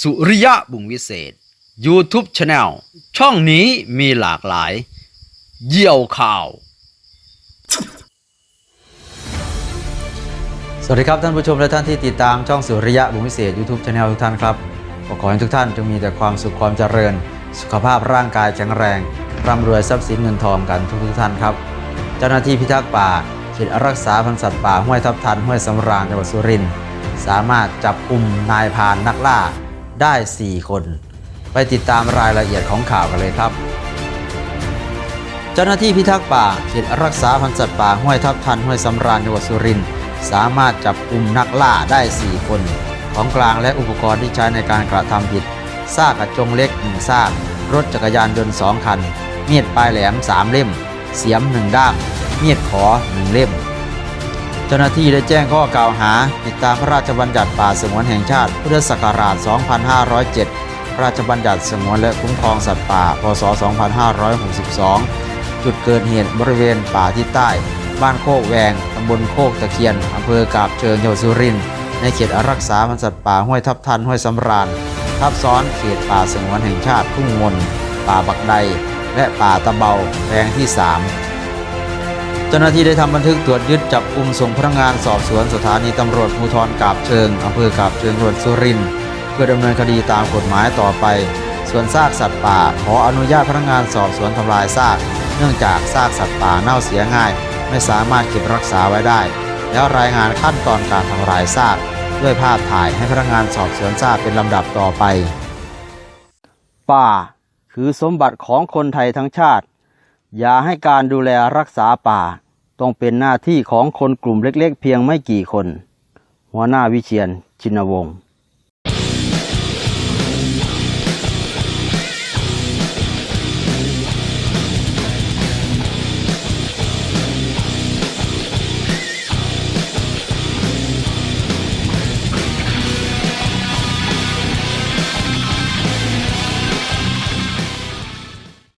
สุริยะบุงวิเศษ YouTube Channel ช่องนี้มีหลากหลาย เยี่ยวข่าว สวัสดีครับท่านผู้ชมและท่านที่ติดตามช่องสุริยะบุญวิเศษ YouTube Channel ทุกท่านครับขอให้ทุกท่านจงมีแต่ความสุขความเจริญ สุขภาพร่างกายแข็งแรงร่ำรวยทรัพย์สินเงินทองกันทุกทุกท่านครับ เจ้าหน้าที่พิทักษ์ป่าเขตรักษาพันธุ์สัตว์ป่าห้วยทับทันห้วยสำราญจังหวัดสุรินทร์สามารถจับกลุ่มนายพานนักล่า ได้ 4 คน ไปติดตามรายละเอียดของข่าวกันเลยครับ เจ้าหน้าที่พิทักษ์ป่าเขตรักษาพันธุ์สัตว์ป่าห้วยทับทันห้วยสำราญจังหวัดสุรินทร์สามารถจับกลุ่มนักล่าได้ 4 คน ของกลางและอุปกรณ์ที่ใช้ในการกระทำผิดซากกระจงเล็ก1ซาก รถจักรยานยนต์2คัน มีดปลายแหลม3เล่ม เสียม1ด้าม มีดขอ1เล่ม จ้าหน้าที่ได้แจ้งข้อกล่าวหาติดตามพระราชบัญญัติป่าสงวนแห่งชาติพุทธศักราช 2507 พระราชบัญญัติสงวนและคุ้มครองสัตว์ป่า พศ 2562 จุดเกิดเหตุบริเวณป่าที่ใต้ บ้านโคกแวง ตำบลโคกตะเคียน อำเภอกาบเชิงจังหวัดสุรินทร์ในเขตอารักษาพันธุ์สัตว์ป่าห้วยทับทันห้วยสำราญ ทับซ้อนเขตป่าสงวนแห่งชาติทุ่งมน ป่าบักใด และป่าตะเบาแปลงที่ 3 จ้าหน้าที่ได้ทำบันทึกตรวจยึดจับกลุ่มส่งพนักงานสอบสวนสถานีตำรวจภูธรกาบเชิงอำเภอกาบเชิงจังหวัดสุรินทร์เพื่อดำเนินคดีตามกฎหมายต่อไป ส่วนซากสัตว์ป่า ขออนุญาตพนักงานสอบสวนทำลายซาก เนื่องจากซากสัตว์ป่าเน่าเสียง่าย ไม่สามารถเก็บรักษาไว้ได้ แล้วรายงานขั้นตอนการทำลายซาก ด้วยภาพถ่ายให้พนักงานสอบสวนทราบเป็นลำดับต่อไป ป่า คือสมบัติของคนไทยทั้งชาติ อย่าให้การดูแลรักษาป่า ต้องเป็นหน้าที่ของคนกลุ่มเล็กๆ เพียงไม่กี่คน หัวหน้าวิเชียนชินวงศ์